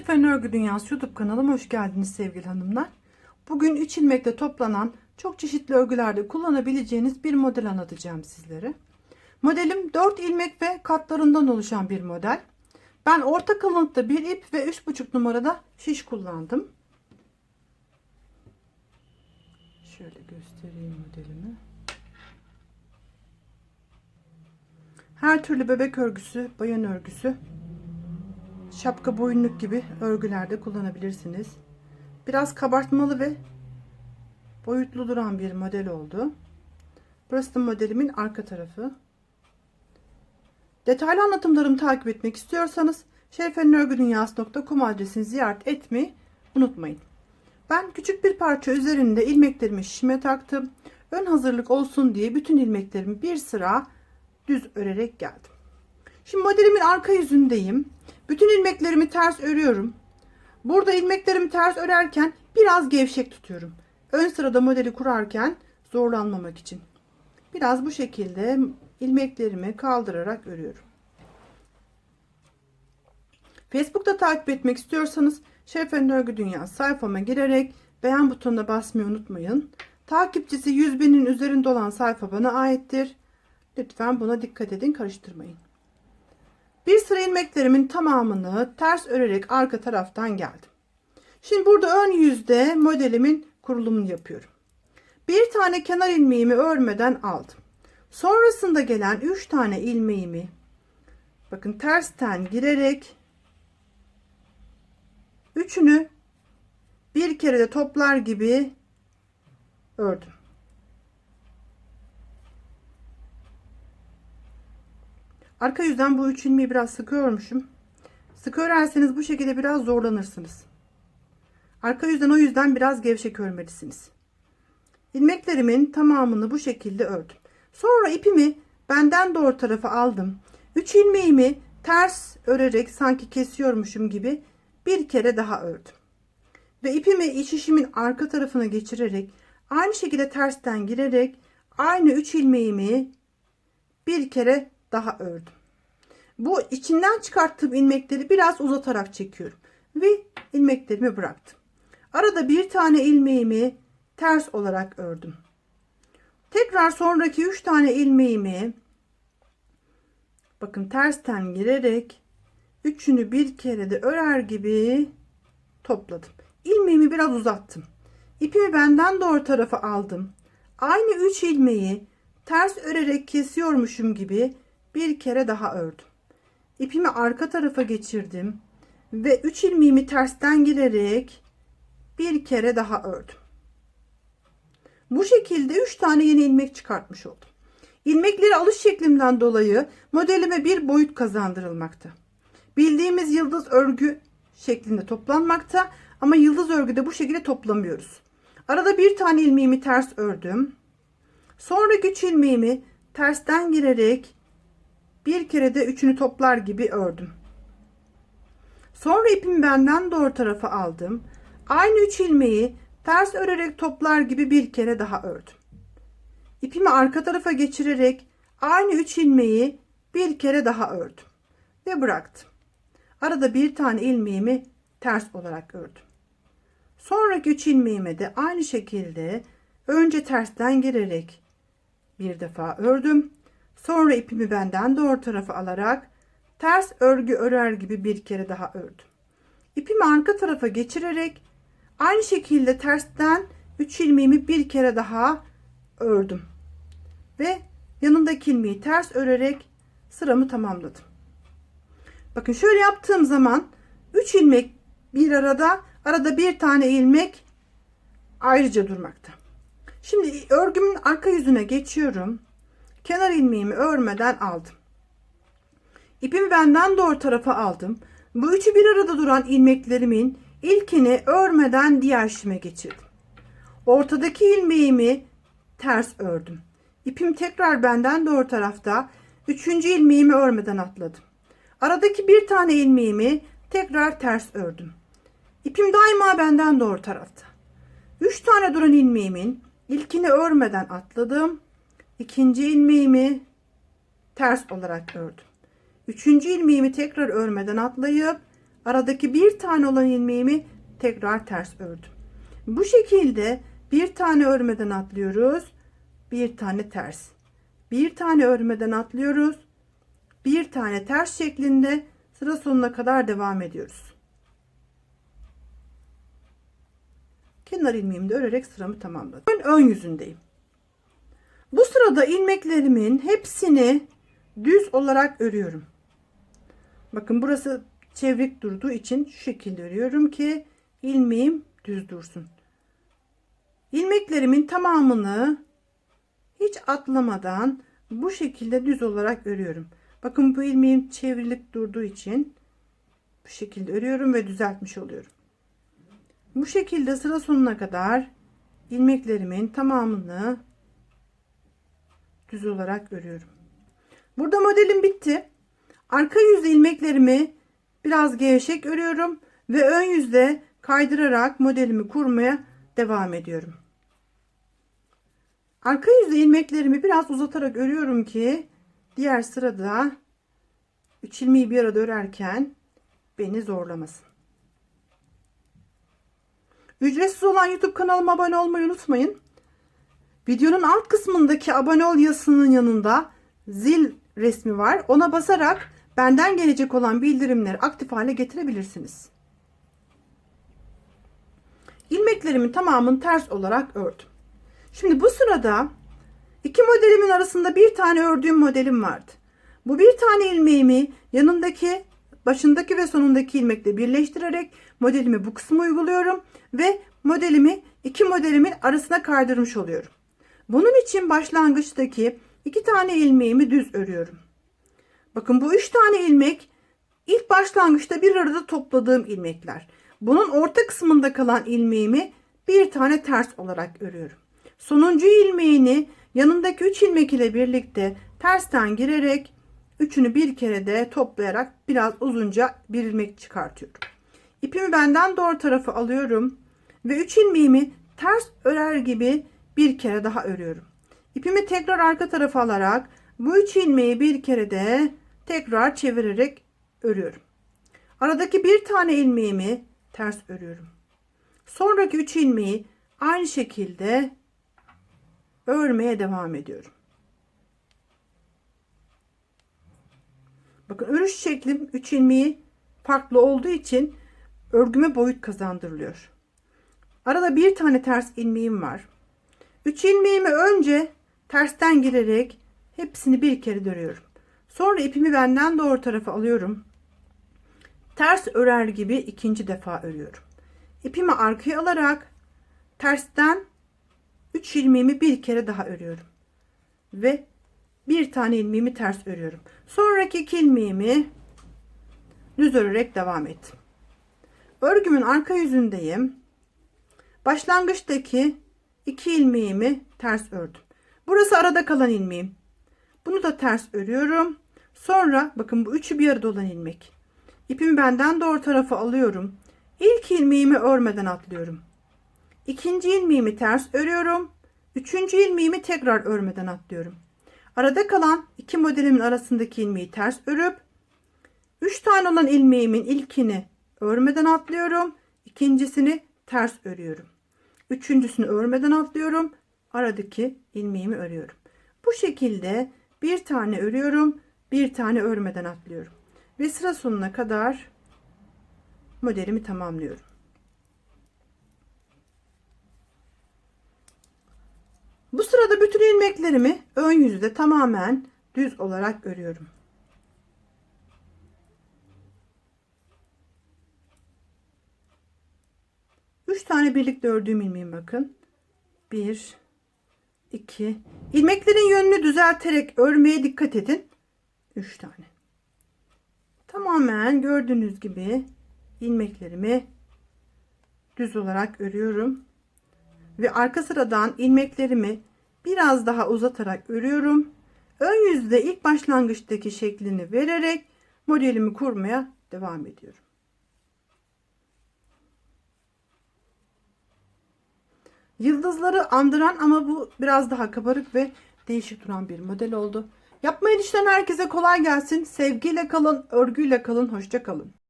Şerifen Örgü Dünyası YouTube kanalıma hoş geldiniz sevgili hanımlar. Bugün 3 ilmekle toplanan çok çeşitli örgülerde kullanabileceğiniz bir model anlatacağım sizlere. Modelim 4 ilmek ve katlarından oluşan bir model. Ben orta kalınlıkta bir ip ve 3,5 numarada şiş kullandım. Şöyle göstereyim modelimi. Her türlü bebek örgüsü, bayan örgüsü, şapka boyunluk gibi örgülerde kullanabilirsiniz. Biraz kabartmalı ve boyutlu duran bir model oldu. Burası da modelimin arka tarafı. Detaylı anlatımlarımı takip etmek istiyorsanız şerifenörgüdünyası.com adresini ziyaret etmeyi unutmayın. Ben küçük bir parça üzerinde ilmeklerimi şişime taktım. Ön hazırlık olsun diye bütün ilmeklerimi bir sıra düz örerek geldim. Şimdi modelimin arka yüzündeyim. Bütün ilmeklerimi ters örüyorum. Burada ilmeklerimi ters örerken biraz gevşek tutuyorum. Ön sırada modeli kurarken zorlanmamak için. Biraz bu şekilde ilmeklerimi kaldırarak örüyorum. Facebook'ta takip etmek istiyorsanız Şerifen Örgü Dünya sayfama girerek beğen butonuna basmayı unutmayın. Takipçisi 100 binin üzerinde olan sayfa bana aittir. Lütfen buna dikkat edin karıştırmayın. Bir sıra ilmeklerimin tamamını ters örerek arka taraftan geldim. Şimdi burada ön yüzde modelimin kurulumunu yapıyorum. Bir tane kenar ilmeğimi örmeden aldım. Sonrasında gelen 3 tane ilmeğimi bakın tersten girerek üçünü bir kere de toplar gibi ördüm. Arka yüzden bu üç ilmeği biraz sıkı örmüşüm. Sıkı örerseniz bu şekilde biraz zorlanırsınız. Arka yüzden o yüzden biraz gevşek örmelisiniz. İlmeklerimin tamamını bu şekilde ördüm. Sonra ipimi benden doğru tarafa aldım. 3 ilmeğimi ters örerek sanki kesiyormuşum gibi bir kere daha ördüm. Ve ipimi iç işimin arka tarafına geçirerek aynı şekilde tersten girerek aynı 3 ilmeğimi bir kere daha ördüm. Bu içinden çıkarttığım ilmekleri biraz uzatarak çekiyorum ve ilmeklerimi bıraktım. Arada bir tane ilmeğimi ters olarak ördüm. Tekrar sonraki 3 tane ilmeğimi bakın tersten girerek üçünü bir kere de örer gibi topladım. İlmeğimi biraz uzattım. İpimi benden doğru tarafa aldım. Aynı 3 ilmeği ters örerek kesiyormuşum gibi bir kere daha ördüm. İpimi arka tarafa geçirdim ve 3 ilmeğimi tersten girerek bir kere daha ördüm. Bu şekilde 3 tane yeni ilmek çıkartmış oldum. İlmekleri alış şeklimden dolayı modelime bir boyut kazandırılmakta. Bildiğimiz yıldız örgü şeklinde toplanmakta ama yıldız örgüde bu şekilde toplamıyoruz. Arada bir tane ilmeğimi ters ördüm. Sonra güç ilmeğimi tersten girerek bir kere de üçünü toplar gibi ördüm. Sonra ipimi benden doğru tarafa aldım. Aynı üç ilmeği ters örerek toplar gibi bir kere daha ördüm. İpimi arka tarafa geçirerek aynı üç ilmeği bir kere daha ördüm ve bıraktım. Arada bir tane ilmeğimi ters olarak ördüm. Sonraki üç ilmeğime de aynı şekilde önce tersten girerek bir defa ördüm. Sonra ipimi benden doğru tarafa alarak ters örgü örer gibi bir kere daha ördüm. İpimi arka tarafa geçirerek aynı şekilde tersten 3 ilmeğimi bir kere daha ördüm. Ve yanındaki ilmeği ters örerek sıramı tamamladım. Bakın şöyle yaptığım zaman 3 ilmek bir arada arada bir tane ilmek ayrıca durmakta. Şimdi örgümün arka yüzüne geçiyorum. Kenar ilmeğimi örmeden aldım. İpimi benden doğru tarafa aldım. Bu üçü bir arada duran ilmeklerimin ilkini örmeden diğer şime geçirdim. Ortadaki ilmeğimi ters ördüm. İpim tekrar benden doğru tarafta. Üçüncü ilmeğimi örmeden atladım. Aradaki bir tane ilmeğimi tekrar ters ördüm. İpim daima benden doğru tarafta. Üç tane duran ilmeğimin ilkini örmeden atladım. İkinci ilmeğimi ters olarak ördüm. Üçüncü ilmeğimi tekrar örmeden atlayıp aradaki bir tane olan ilmeğimi tekrar ters ördüm. Bu şekilde bir tane örmeden atlıyoruz. Bir tane ters. Bir tane örmeden atlıyoruz. Bir tane ters şeklinde sıra sonuna kadar devam ediyoruz. Kenar ilmeğimi de örerek sıramı tamamladım. Ön, ön yüzündeyim. Sırada ilmeklerimin hepsini düz olarak örüyorum. Bakın burası çevrik durduğu için şu şekilde örüyorum ki ilmeğim düz dursun. İlmeklerimin tamamını hiç atlamadan bu şekilde düz olarak örüyorum. Bakın bu ilmeğim çevrilik durduğu için bu şekilde örüyorum ve düzeltmiş oluyorum. Bu şekilde sıra sonuna kadar ilmeklerimin tamamını düz olarak örüyorum. Burada modelim bitti. Arka yüzde ilmeklerimi biraz gevşek örüyorum ve ön yüzde kaydırarak modelimi kurmaya devam ediyorum. Arka yüzde ilmeklerimi biraz uzatarak örüyorum ki diğer sırada 3 ilmeği bir arada örerken beni zorlamasın. Ücretsiz olan YouTube kanalıma abone olmayı unutmayın. Videonun alt kısmındaki abone ol yazısının yanında zil resmi var. Ona basarak benden gelecek olan bildirimleri aktif hale getirebilirsiniz. İlmeklerimin tamamını ters olarak ördüm. Şimdi bu sırada iki modelimin arasında bir tane ördüğüm modelim vardı. Bu bir tane ilmeğimi yanındaki başındaki ve sonundaki ilmekle birleştirerek modelimi bu kısmı uyguluyorum ve modelimi iki modelimin arasına kaydırmış oluyorum. Bunun için başlangıçtaki iki tane ilmeğimi düz örüyorum. Bakın bu üç tane ilmek ilk başlangıçta bir arada topladığım ilmekler. Bunun orta kısmında kalan ilmeğimi bir tane ters olarak örüyorum. Sonuncu ilmeğini yanındaki 3 ilmek ile birlikte tersten girerek üçünü bir kere de toplayarak biraz uzunca bir ilmek çıkartıyorum. İpimi benden doğru tarafa alıyorum ve 3 ilmeğimi ters örer gibi bir kere daha örüyorum. İpimi tekrar arka tarafa alarak bu 3 ilmeği bir kere de tekrar çevirerek örüyorum. Aradaki bir tane ilmeğimi ters örüyorum. Sonraki 3 ilmeği aynı şekilde örmeye devam ediyorum. Bakın örüş şeklim 3 ilmeği farklı olduğu için örgüme boyut kazandırılıyor. Arada bir tane ters ilmeğim var. 3 ilmeğimi önce tersten girerek hepsini bir kere dörüyorum. Sonra ipimi benden doğru tarafa alıyorum. Ters örer gibi ikinci defa örüyorum. İpimi arkaya alarak tersten 3 ilmeğimi bir kere daha örüyorum. Ve bir tane ilmeğimi ters örüyorum. Sonraki iki ilmeğimi düz örerek devam ettim. Örgümün arka yüzündeyim. Başlangıçtaki iki ilmeğimi ters ördüm. Burası arada kalan ilmeğim. Bunu da ters örüyorum. Sonra bakın bu üçü bir arada olan ilmek. İpimi benden doğru tarafa alıyorum. İlk ilmeğimi örmeden atlıyorum. İkinci ilmeğimi ters örüyorum. Üçüncü ilmeğimi tekrar örmeden atlıyorum. Arada kalan iki modelimin arasındaki ilmeği ters örüp 3 tane olan ilmeğimin ilkini örmeden atlıyorum. ikincisini ters örüyorum. Üçüncüsünü örmeden atlıyorum. Aradaki ilmeğimi örüyorum. Bu şekilde bir tane örüyorum. Bir tane örmeden atlıyorum. Ve sıra sonuna kadar modelimi tamamlıyorum. Bu sırada bütün ilmeklerimi ön yüzde tamamen düz olarak örüyorum. Tane birlikte ördüğüm ilmeğim bakın. Bir, iki. İlmeklerin yönünü düzelterek örmeye dikkat edin. Üç tane. Tamamen gördüğünüz gibi ilmeklerimi düz olarak örüyorum ve arka sıradan ilmeklerimi biraz daha uzatarak örüyorum. Ön yüzde ilk başlangıçtaki şeklini vererek modelimi kurmaya devam ediyorum. Yıldızları andıran ama bu biraz daha kabarık ve değişik duran bir model oldu. Yapmayı düşünen herkese kolay gelsin. Sevgiyle kalın, örgüyle kalın, hoşça kalın.